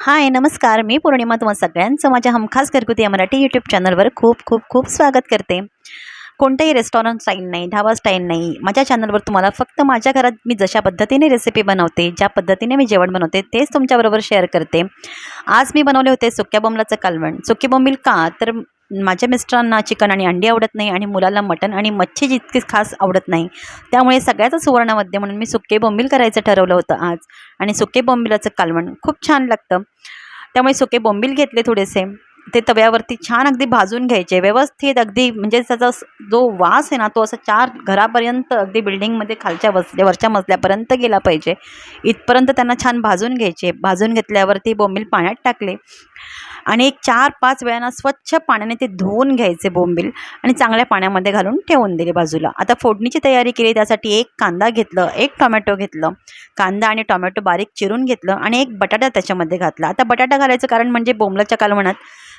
हाय नमस्कार. मी पौर्णिमा तुम्हा सगळ्यांचं माझ्या हमखास घरगुती या मराठी यूट्यूब चॅनलवर खूप खूप खूप स्वागत करते. कोणतंही रेस्टॉरंट स्टाईल नाही ढाबा स्टाईल नाही. माझ्या चॅनलवर तुम्हाला फक्त माझ्या घरात मी जशा पद्धतीने रेसिपी बनवते ज्या पद्धतीने मी जेवण बनवते तेच तुमच्याबरोबर शेअर करते. आज मी बनवले होते सुक्या बोंबलाचं कालवण. सुक्या बोंबील का? तर माझ्या मिस्टरांना चिकन आणि अंडी आवडत नाही आणि मुलाला मटण आणि मच्छी जितकीच खास आवडत नाही. त्यामुळे सगळ्याचा सुवर्णमध्ये म्हणून मी सुके बोंबील करायचं ठरवलं होतं आज. आणि सुके बोंबिलाचं कालवण खूप छान लागतं. त्यामुळे सुके बोंबील घेतले थोडेसे. ते तव्यावरती छान अगदी भाजून घ्यायचे. व्यवस्थित अगदी म्हणजे त्याचा जो वास आहे ना तो असा चार घरापर्यंत अगदी बिल्डिंगमध्ये खालच्या वसल्या वरच्या मजल्यापर्यंत गेला पाहिजे. इथपर्यंत त्यांना छान भाजून घ्यायचे. भाजून घेतल्यावरती बोंबील पाण्यात टाकले. आणि एक चार पाच वेळानं स्वच्छ पाण्याने ते धुवून घ्यायचे बोंबील आणि चांगल्या पाण्यामध्ये घालून ठेवून दिले बाजूला. आता फोडणीची तयारी केली त्यासाठी एक कांदा घेतलं एक टोमॅटो घेतलं. कांदा आणि टोमॅटो बारीक चिरून घेतलं आणि एक बटाटा त्याच्यामध्ये घातला. आता बटाटा घालायचं कारण म्हणजे बोंबलाच्या कालवणात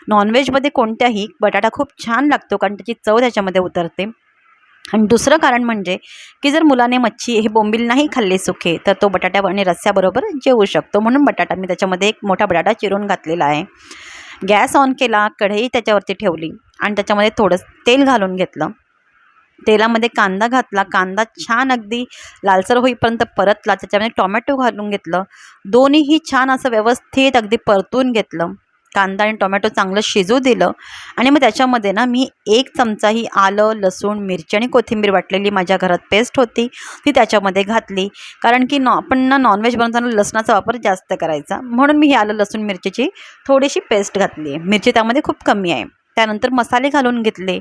नॉनव्हेजमध्ये कोणत्याही बटाटा खूप छान लागतो कारण त्याची चव त्याच्यामध्ये उतरते. आणि दुसरं कारण म्हणजे की जर मुलाने मच्छी हे बोंबील नाही खाल्ले सुखे तर तो बटाट्या आणि रस्स्याबरोबर जेवू शकतो. म्हणून बटाटा मी त्याच्यामध्ये एक मोठा बटाटा चिरून घातलेला आहे. गॅस ऑन केला कढई त्याच्यावरती ठेवली आणि त्याच्यामध्ये थोडं तेल घालून घेतलं. तेलामध्ये कांदा घातला. कांदा छान अगदी लालसर होईपर्यंत परतला. त्याच्यामध्ये टोमॅटो घालून घेतलं. दोन्हीही छान असं व्यवस्थित अगदी परतून घेतलं. कांदा आणि टोमॅटो चांगलं शिजू दिलं आणि मग त्याच्यामध्ये ना मी एक चमचाही आलं लसूण मिरची आणि कोथिंबीर वाटलेली माझ्या घरात पेस्ट होती. ती त्याच्यामध्ये घातली. कारण की नॉ आपण ना नॉनव्हेज बनवताना लसणाचा वापर जास्त करायचा. म्हणून मी ही आलं लसूण मिरचीची थोडीशी पेस्ट घातली. आहे मिरची त्यामध्ये खूप कमी आहे. त्यानंतर मसाले घालून घेतले.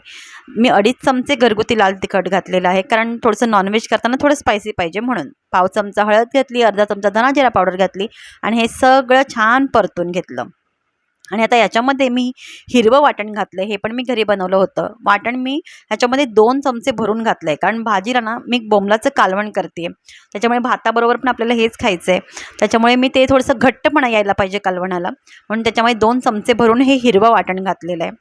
मी अडीच चमचे घरगुती लाल तिखट घातलेलं आहे. कारण थोडंसं नॉनव्हेज करताना थोडं स्पायसी पाहिजे म्हणून. पाव चमचा हळद घेतली अर्धा चमचा धना जिरा पावडर घातली आणि हे सगळं छान परतून घेतलं. आणि आता याच्यामध्ये मी हिरवं वाटण घातलं हे पण मी घरी बनवलं होतं. वाटण मी ह्याच्यामध्ये दोन चमचे भरून घातलं आहे कारण भाजीला ना मी बोंबलाचं कालवण करते त्याच्यामुळे भाताबरोबर पण आपल्याला हेच खायचं आहे त्याच्यामुळे मी ते थोडंसं घट्टपणा यायला पाहिजे कालवणाला. म्हणून त्याच्यामध्ये दोन चमचे भरून हे हिरवं वाटण घातलेलं आहे.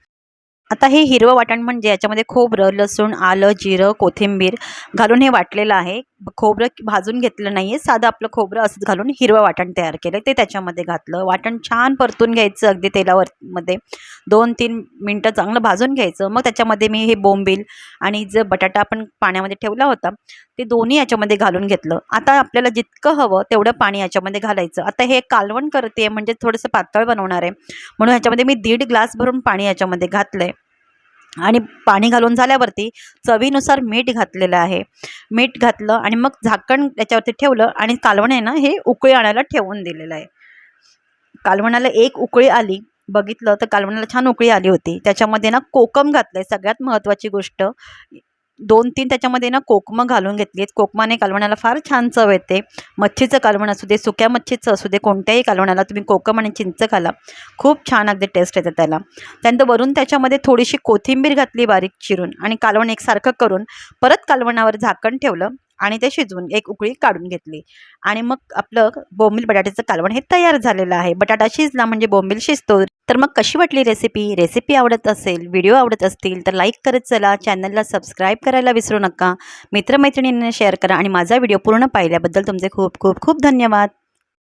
आता हे हिरवं वाटण म्हणजे याच्यामध्ये खोबरं लसूण आलं जिरं कोथिंबीर घालून हे वाटलेलं आहे. खोबरं भाजून घेतलं नाही आहे साधं आपलं खोबरं असंच घालून हिरवं वाटण तयार केलं ते त्याच्यामध्ये घातलं. वाटण छान परतून घ्यायचं अगदी तेलावर मध्ये दोन तीन मिनटं चांगलं भाजून घ्यायचं. मग त्याच्यामध्ये मी हे बोंबील आणि जे बटाटा आपण पाण्यामध्ये ठेवला होता ते दोन्ही याच्यामध्ये घालून घेतलं. आता आपल्याला जितकं हवं तेवढं पाणी याच्यामध्ये घालायचं. आता हे कालवण करते म्हणजे थोडंसं पातळ बनवणार आहे. म्हणून ह्याच्यामध्ये मी दीड ग्लास भरून पाणी याच्यामध्ये घातलं आहे आणि पाणी घालून झाल्यावरती चवीनुसार मीठ घातलेलं आहे. मीठ घातलं आणि मग झाकण त्याच्यावरती ठेवलं आणि कालवण आहे ना हे उकळी आणायला ठेवून दिलेलं आहे. कालवणाला एक उकळी आली बघितलं तर कालवणाला छान उकळी आली होती. त्याच्यामध्ये ना कोकम घातलं आहे सगळ्यात महत्त्वाची गोष्ट दोन तीन त्याच्यामध्ये ना कोकमं घालून घेतली आहेत. कोकमाने कालवणाला फार छान चव येते. मच्छीचं कालवण असू दे सुक्या मच्छीचं असू दे कोणत्याही कालवणाला तुम्ही कोकम आणि चिंच घाला. खूप छान अगदी टेस्ट येते त्याला. त्यानंतर वरून त्याच्यामध्ये थोडीशी कोथिंबीर घातली बारीक चिरून आणि कालवण एकसारखं करून परत कालवणावर झाकण ठेवलं. आणि ते शिजवून एक उकळी काढून घेतली. आणि मग आपलं बोंबील बटाट्याचं कालवण हे तयार झालेलं आहे. बटाटा शिजला म्हणजे बोंबील शिजतो. तर मग कशी वाटली रेसिपी रेसिपी आवडत असेल व्हिडिओ आवडत असतील तर लाईक करत चला. चॅनलला सबस्क्राईब करायला विसरू नका. मित्रमैत्रिणींना शेअर करा आणि माझा व्हिडिओ पूर्ण पाहिल्याबद्दल तुमचे खूप खूप खूप धन्यवाद.